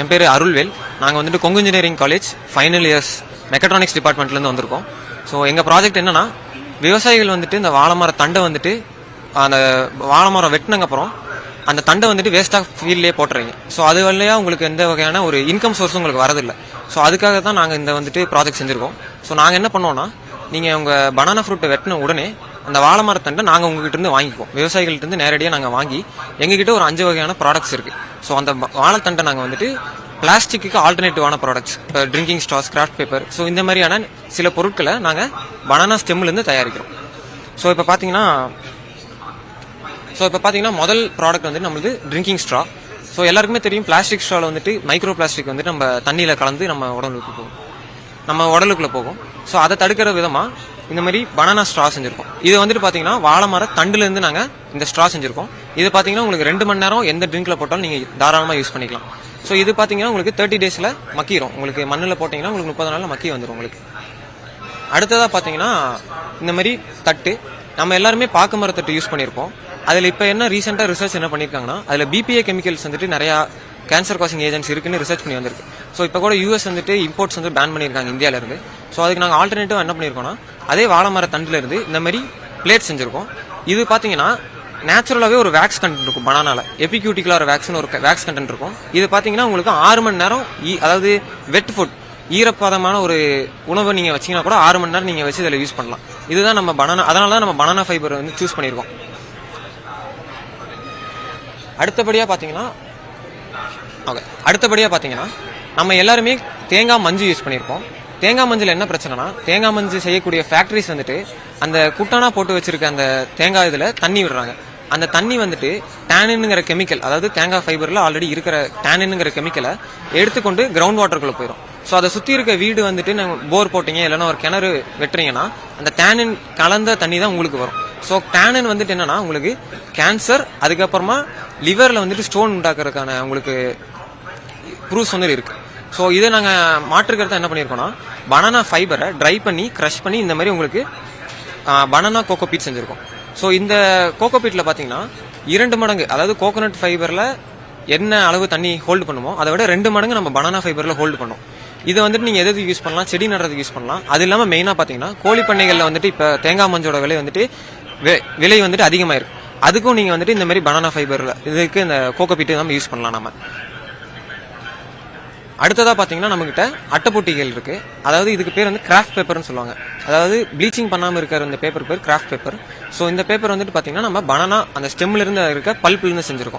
என் பேர் அருள்வேல். நாங்கள் வந்துட்டு Kongu engineering college final years mechatronics டிபார்ட்மெண்ட்லேருந்து வந்திருக்கோம். ஸோ எங்கள் ப்ராஜெக்ட் என்னன்னா விவசாயிகள் வந்துட்டு இந்த வாழைமர தண்டை வந்துட்டு அந்த வாழைமரம் வெட்டினங்கப்புறம் அந்த தண்டை வந்துட்டு வேஸ்ட்டாக ஃபீல்ட்லேயே போட்டுறீங்க. ஸோ அது வழியாக உங்களுக்கு எந்த வகையான ஒரு இன்கம் சோர்ஸும் உங்களுக்கு வரதில்லை. ஸோ அதுக்காக தான் நாங்கள் இந்த வந்துட்டு ப்ராஜெக்ட் செஞ்சுருக்கோம். ஸோ நாங்கள் என்ன பண்ணோம்னா நீங்கள் உங்கள் பனானா ஃப்ரூட்டை வெட்டின உடனே அந்த வாழை மரத்தண்டை நாங்கள் உங்ககிட்ட இருந்து வாங்கிக்குவோம். விவசாயிகள்ட்ட இருந்து நேரடியாக நாங்கள் வாங்கி எங்ககிட்ட ஒரு அஞ்சு வகையான ப்ராடக்ட்ஸ் இருக்குது ஸோ அந்த வாழைத்தண்டை நாங்கள் வந்துட்டு பிளாஸ்டிக்கு ஆல்டர்னேட்டிவான ப்ராடக்ட்ஸ் இப்போ drinking straws kraft paper so இந்த மாதிரியான சில பொருட்களை நாங்கள் பனானா ஸ்டெம்லேருந்து தயாரிக்கிறோம். ஸோ இப்போ பார்த்தீங்கன்னா ஸோ இப்போ பார்த்தீங்கன்னா முதல் ப்ராடக்ட் வந்து நம்மளுது ட்ரிங்கிங் ஸ்ட்ரா ஸோ எல்லாருக்குமே தெரியும் பிளாஸ்டிக் ஸ்ட்ராவில் வந்துட்டு மைக்ரோ பிளாஸ்டிக் வந்துட்டு நம்ம தண்ணியில் கலந்து நம்ம உடலுக்கு போகும். நம்ம உடலுக்குள்ளே போகும். ஸோ அதை தடுக்கிற விதமாக இந்த மாதிரி பனானா ஸ்ட்ரா செஞ்சுருக்கோம். இது வந்துட்டு பார்த்தீங்கன்னா வாழை மர தண்டுலேருந்து நாங்கள் இந்த ஸ்ட்ரா செஞ்சுருக்கோம். இது பார்த்தீங்கன்னா உங்களுக்கு ரெண்டு மணி நேரம் எந்த ட்ரிங்க்ல போட்டாலும் நீங்கள் தாராளமாக யூஸ் பண்ணிக்கலாம். ஸோ இது பார்த்தீங்கன்னா உங்களுக்கு தேர்ட்டி டேஸில் மக்கிரும். உங்களுக்கு மண்ணில் போட்டிங்கன்னா உங்களுக்கு முப்பது நாளில் மக்கி வந்துடும் உங்களுக்கு. அடுத்ததாக பார்த்தீங்கன்னா இந்த மாதிரி தட்டு. நம்ம எல்லாருமே பாக்கு மரத்தட்டு யூஸ் பண்ணியிருப்போம் அதில் இப்போ என்ன ரீசெண்டாக ரிசர்ச் என்ன பண்ணியிருக்காங்கன்னா அதில் பிபிஏ கெமிக்கல்ஸ் வந்துட்டு நிறையா கேன்சர் காசிங் ஏஜென்ட்ஸ் இருக்குன்னு ரிசர்ச் பண்ணி வந்திருக்கு. ஸோ இப்போ கூட யூஎஸ் வந்துட்டு இம்போர்ட்ஸ் வந்து பேன் பண்ணியிருக்காங்க இந்தியாவிலேருந்து ஸோ அதுக்கு நாங்கள் ஆல்டர்னேட்டிவ் என்ன பண்ணியிருக்கோம்னா அதே வாழை மர தண்டுல இருந்து இந்த மாதிரி பிளேட் செஞ்சுருக்கோம். இது பார்த்தீங்கன்னா நேச்சுரலாகவே ஒரு வேக்ஸ் கண்டென்ட் இருக்கும் பனானால எபிக்யூட்டிகுலர் வேக்ஸ்னு ஒரு வேக்ஸ் கண்டென்ட் இருக்கும். இது பார்த்தீங்கன்னா உங்களுக்கு ஆறு மணி நேரம் ஈ- அதாவது வெட் ஃபுட் ஈரப்பதமான ஒரு உணவை நீங்கள் வச்சீங்கன்னா கூட ஆறு மணி நேரம் நீங்கள் வச்சு இதில் யூஸ் பண்ணலாம். இதுதான் நம்ம பனானா அதனால தான் நம்ம பனானா ஃபைபர் வந்து சூஸ் பண்ணியிருக்கோம் அடுத்தபடியாக பார்த்தீங்கன்னா ஓகே அடுத்தபடியாக பார்த்தீங்கன்னா நம்ம எல்லாருமே தேங்காய் மஞ்சு யூஸ் பண்ணியிருக்கோம் தேங்காய் மஞ்சள் என்ன பிரச்சனைனா தேங்காய் மஞ்சள் செய்யக்கூடிய ஃபேக்ட்ரிஸ் வந்துட்டு அந்த குட்டானா போட்டு வச்சிருக்க அந்த தேங்காய் இதில் தண்ணி விடுறாங்க. அந்த தண்ணி வந்துட்டு டேனின்னுங்கிற கெமிக்கல் அதாவது தேங்காய் ஃபைபரில் ஆல்ரெடி இருக்கிற டேனின்னுங்கிற கெமிக்கலை எடுத்துக்கொண்டு கிரவுண்ட் வாட்டருக்குள்ளே போயிடும் ஸோ அதை சுற்றி இருக்க வீடு வந்துட்டு நாங்கள் போர் போட்டீங்க இல்லைன்னா ஒரு கிணறு வெட்டுறீங்கன்னா அந்த டேனின் கலந்த தண்ணி தான் உங்களுக்கு வரும். ஸோ டேனின் வந்துட்டு என்னன்னா உங்களுக்கு கேன்சர் அதுக்கப்புறமா லிவரில் வந்துட்டு ஸ்டோன் உண்டாக்குறதுக்கான உங்களுக்கு ப்ரூஃப்ஸ் வந்து இருக்கு. ஸோ இதை நாங்கள் மாற்றுக்கிறத என்ன பண்ணியிருக்கோம்னா பனானா ஃபைபரை ட்ரை பண்ணி க்ரஷ் பண்ணி இந்த மாதிரி உங்களுக்கு பனானா கோகோ பீட் செஞ்சுருக்கோம். ஸோ இந்த கோகோ பார்த்தீங்கன்னா இரண்டு மடங்கு அதாவது கோகோனட் ஃபைபரில் என்ன அளவு தண்ணி ஹோல்டு பண்ணுமோ அதை விட ரெண்டு மடங்கு நம்ம பனானா ஃபைபரில் ஹோல்டு பண்ணும். இதை வந்துட்டு நீங்கள் எது யூஸ் பண்ணலாம்? செடி நடுறதுக்கு யூஸ் பண்ணலாம். அது இல்லாமல் மெயினாக பார்த்தீங்கன்னா கோழி பண்ணைகளில் வந்துட்டு இப்போ தேங்காய் மஞ்சோட விலை வந்துட்டு விலை வந்துட்டு அதிகமாயிருக்கு. அதுக்கும் நீங்கள் வந்துட்டு இந்த மாதிரி பனானா ஃபைபரில் இதுக்கு இந்த கோகோ பீட்டு நம்ம யூஸ் பண்ணலாம் நம்ம அடுத்ததாக பார்த்தீங்கன்னா நம்மக்கிட்ட அட்டைப்பொட்டிகள் இருக்குது அதாவது இதுக்கு பேர் வந்து கிராஃப்ட் பேப்பர்னு சொல்லுவாங்க. அதாவது ப்ளீச்சிங் பண்ணாமல் இருக்கிற இந்த பேப்பர் பேர் கிராஃப்ட் பேப்பர் ஸோ இந்த பேப்பர் வந்துட்டு பார்த்தீங்கன்னா நம்ம பனானா அந்த ஸ்டெம்ல இருந்து இருக்க பல்ப்லேருந்து செஞ்சுருக்கோம்.